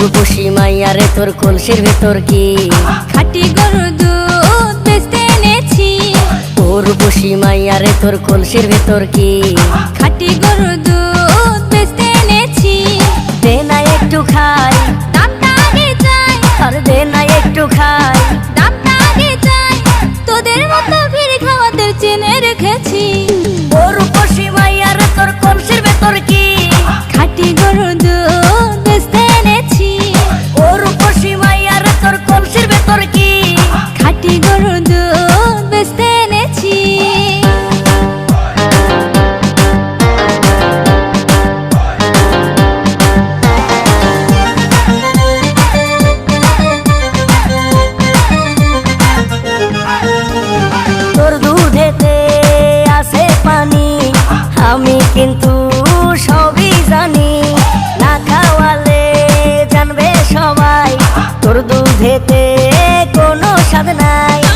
রূপসী মাইয়ারে তোর কলসির ভেতর কি? খাটি গরুর দুধ তোর এনেছি ও রূপসী তোর কলসির ভেতর কি? খাটি গরুর দুধ বেচতে দে না একটু খাই। দামটা দে না একটু খাই। দামটা তোদের মতো ভিড় খাওয়াদের চেনে রেখেছি। shall night.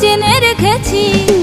চেনে রেখেছি।